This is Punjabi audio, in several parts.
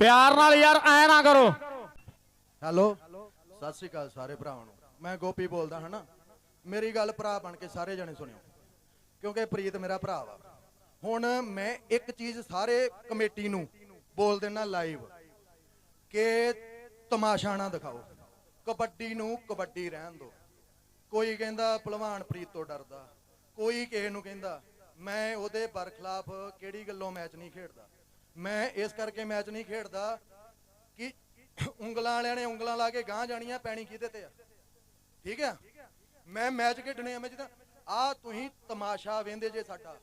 ਪਿਆਰ ਨਾਲ ਯਾਰ ਐ ਨਾ ਕਰੋ। ਹੈਲੋ, ਸਤਿ ਸ਼੍ਰੀ ਅਕਾਲ ਸਾਰੇ ਭਰਾਵਾਂ ਨੂੰ। ਮੈਂ ਗੋਪੀ ਬੋਲਦਾ, ਹਨਾ? ਮੇਰੀ ਗੱਲ ਭਰਾ ਬਣ ਕੇ ਸਾਰੇ ਜਣੇ ਸੁਣਿਓ, ਕਿਉਂਕਿ ਪ੍ਰੀਤ ਮੇਰਾ ਭਰਾ ਵਾ। ਹੁਣ ਮੈਂ ਇੱਕ ਚੀਜ਼ ਸਾਰੇ ਕਮੇਟੀ ਨੂੰ ਬੋਲ ਦੇਣਾ ਲਾਈਵ ਕਿ ਤਮਾਸ਼ਾ ਨਾ ਦਿਖਾਓ। ਕਬੱਡੀ ਨੂੰ ਕਬੱਡੀ ਰਹਿਣ ਦਿਓ ਕੋਈ ਕਹਿੰਦਾ ਭਲਵਾਨ ਪ੍ਰੀਤ ਤੋਂ ਡਰਦਾ, ਕੋਈ ਕਿਸੇ ਨੂੰ ਕਹਿੰਦਾ, ਮੈਂ ਉਹਦੇ ਬਰਖਲਾਫ ਕਿਹੜੀ ਗੱਲੋਂ ਮੈਚ ਨਹੀਂ ਖੇਡਦਾ? ਮੈਂ ਇਸ ਕਰਕੇ ਮੈਚ ਨਹੀਂ ਖੇਡਦਾ ਕਿ ਉਂਗਲਾਂ ਵਾਲਿਆਂ ਨੇ ਉਂਗਲਾਂ ਲਾ ਕੇ ਗਾਂ ਜਾਣੀਆਂ ਪੈਣੀ ਕਿਹਦੇ ਤੇ ਆ। ਠੀਕ ਆ? ਮੈਂ ਮੈਚ ਖੇਡਣੇ ਆ, ਮੈਂ ਜਿੱਦਾਂ, ਆ ਤੁਸੀਂ ਤਮਾਸ਼ਾ ਵੇਂਦੇ ਜੇ ਸਾਡਾ।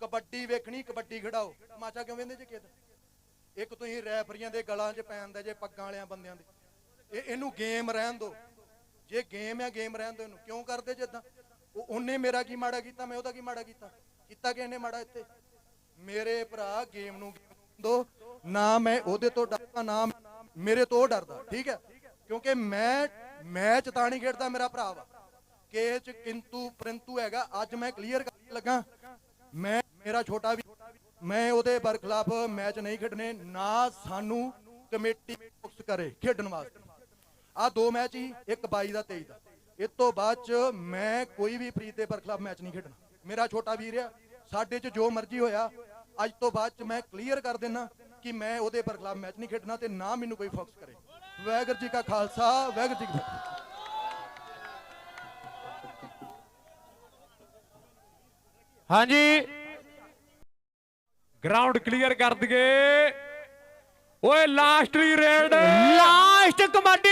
ਕਬੱਡੀ ਵੇਖਣੀ, ਕਬੱਡੀ ਖਿਡਾਓ। ਤਮਾਸ਼ਾ ਕਿਉਂ ਵੇਂਦੇ ਜੇ ਕਿਦ ਇੱਕ ਤੁਸੀਂ ਰੈਫਰੀਆਂ ਦੇ ਗਲਾਂ 'ਚ ਪੈਂਦੇ ਜੇ ਪੱਗਾਂ ਵਾਲਿਆਂ ਬੰਦਿਆਂ ਦੇ। ਇਹ ਇਹਨੂੰ ਗੇਮ ਰਹਿਣ ਦਿਓ ਜੇ ਗੇਮ ਹੈ ਗੇਮ ਰਹਿਣ ਦਿਓ ਇਹਨੂੰ। ਕਿਉਂ ਕਰਦੇ ਜੇ ਇਦਾਂ ਉਹ ਉਹਨੇ ਮੇਰਾ ਕੀ ਮਾੜਾ ਕੀਤਾ, ਮੈਂ ਉਹਦਾ ਕੀ ਮਾੜਾ ਕੀਤਾ? ਕੀਤਾ ਕਿ ਇਹਨੇ ਮਾੜਾ ਇੱਥੇ? ਮੇਰੇ ਭਰਾ ਗੇਮ ਨੂੰ ਦੋ। ਨਾ ਮੈਂ ਉਹਦੇ ਤੋਂ ਡਰਦਾ, ਨਾ ਮੇਰੇ ਤੋਂ ਡਰਦਾ, ਠੀਕ ਹੈ? ਕਿਉਂਕਿ ਮੈਂ ਮੈਚ ਤਾਂ ਨਹੀਂ ਖੇਡਦਾ, ਮੇਰਾ ਭਰਾ ਵਾ। ਕਿ ਇਹ ਚ ਕਿੰਤੂ ਪਰੰਤੂ ਹੈਗਾ। ਅੱਜ ਮੈਂ ਕਲੀਅਰ ਕਰਨ ਲੱਗਾ। ਮੈਂ, ਮੇਰਾ ਛੋਟਾ ਵੀ, ਮੈਂ ਉਹਦੇ ਬਰਖਲਾਫ ਮੈਚ ਨਹੀਂ ਖੇਡਣੇ। ਨਾ ਸਾਨੂੰ ਕਮੇਟੀ ਫੋਕਸ ਕਰੇ ਖੇਡਣ ਵਾਸਤੇ। ਆ ਦੋ ਮੈਚ ਹੀ ਇੱਕ 22 ਦਾ 23 ਦਾ। ਇਸ ਤੋਂ ਬਾਅਦ ਚ ਮੈਂ ਕੋਈ ਵੀ ਪ੍ਰੀਤ ਦੇ ਬਰਖਲਾਫ ਮੈਚ ਨਹੀਂ ਖੇਡਣਾ। ਮੇਰਾ ਛੋਟਾ ਵੀਰ ਆ ਸਾਡੇ ਚ ਜੋ ਮਰਜ਼ੀ ਹੋਇਆ ਅੱਜ ਤੋਂ ਬਾਅਦ ਚ ਮੈਂ ਕਲੀਅਰ ਕਰ ਦੇਣਾ ਕਿ ਮੈਂ ਉਹਦੇ ਬਰਖਲਾਫ ਮੈਚ ਨਹੀਂ ਖੇਡਣਾ ਤੇ ਨਾ ਮੈਨੂੰ ਕੋਈ ਫੋਕਸ ਕਰੇ। ਵਾਹਿਗੁਰੂ ਜੀ ਕਾ ਖਾਲਸਾ ਵਾਹਿਗੁਰੂ ਜੀ ਫਤਿਹ। ਹਾਂਜੀ। ਗਰਾਊਂਡ ਕਲੀਅਰ ਕਰ ਦਈਏ। ਓਏ ਲਾਸਟਲੀ ਰੇਡ। ਲਾਸਟ ਕਬੱਡੀ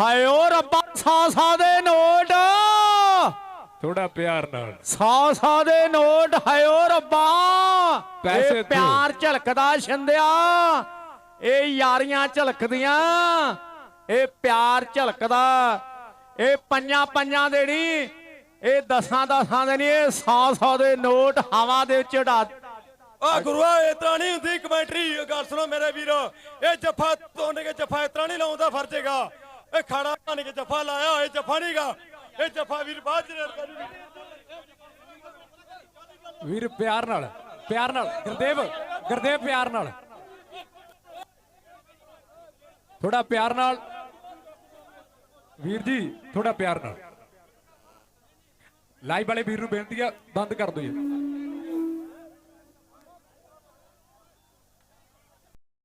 ਹਾਏ ਓ ਰੱਬਾ ਸੌ ਸੌ ਦੇ ਨੋਟ। ਥੋੜਾ ਪਿਆਰ ਨਾਲ। ਸੌ ਸੌ ਦੇ ਨੋਟ ਹਾਏ ਓ ਰੱਬਾ। ਪੈਸੇ। ਪਿਆਰ ਝਲਕਦਾ ਛਿੰਦਿਆ। ਇਹ ਯਾਰੀਆਂ ਝਲਕਦੀਆਂ। ਇਹ ਪਿਆਰ ਝਲਕਦਾ। ਇਹ ਪੰਜਾਂ ਪੰਜਾਂ ਦੇ ਨਹੀਂ ਇਹ ਦਸਾਂ ਦਸਾਂ ਦੇ ਨਹੀਂ ਇਹ ਸੌ ਸੌ ਦੇ ਨੋਟ ਹਵਾ ਦੇ ਵਿੱਚ ਉਡਾ ਆ ਗੁਰੂਆ ਇਹ ਤਰ੍ਹਾਂ ਨਹੀਂ ਹੁੰਦੀ ਕਮੈਂਟਰੀ। ਗੱਲ ਸੁਣੋ ਮੇਰੇ ਵੀਰੋ। ਇਹ ਜੱਫਾ ਤੋੜ ਕੇ ਜੱਫਾ ਇਸ ਤਰ੍ਹਾਂ ਨਹੀਂ ਲਾਉਂਦਾ ਫਰਜ਼ੇਗਾ ਇਹ ਖਾੜਾ ਬਣ ਕੇ ਜੱਫਾ ਲਾਇਆ ਇਹ ਜੱਫਾ ਨਹੀਂਗਾ ਇਹ ਜੱਫਾ ਵੀਰ ਬਾਅਦ ਚ ਵੀਰ ਪਿਆਰ ਨਾਲ ਪਿਆਰ ਨਾਲ, ਗੁਰਦੇਵ ਗੁਰਦੇਵ ਪਿਆਰ ਨਾਲ। ਥੋੜਾ ਪਿਆਰ ਨਾਲ। ਵੀਰ ਜੀ, ਥੋੜਾ ਪਿਆਰ ਨਾਲ। ਲਾਈਵ ਵਾਲੇ ਵੀਰ ਨੂੰ ਬੇਨਤੀ ਆ, ਬੰਦ ਕਰ ਦਿਓ ਜੀ।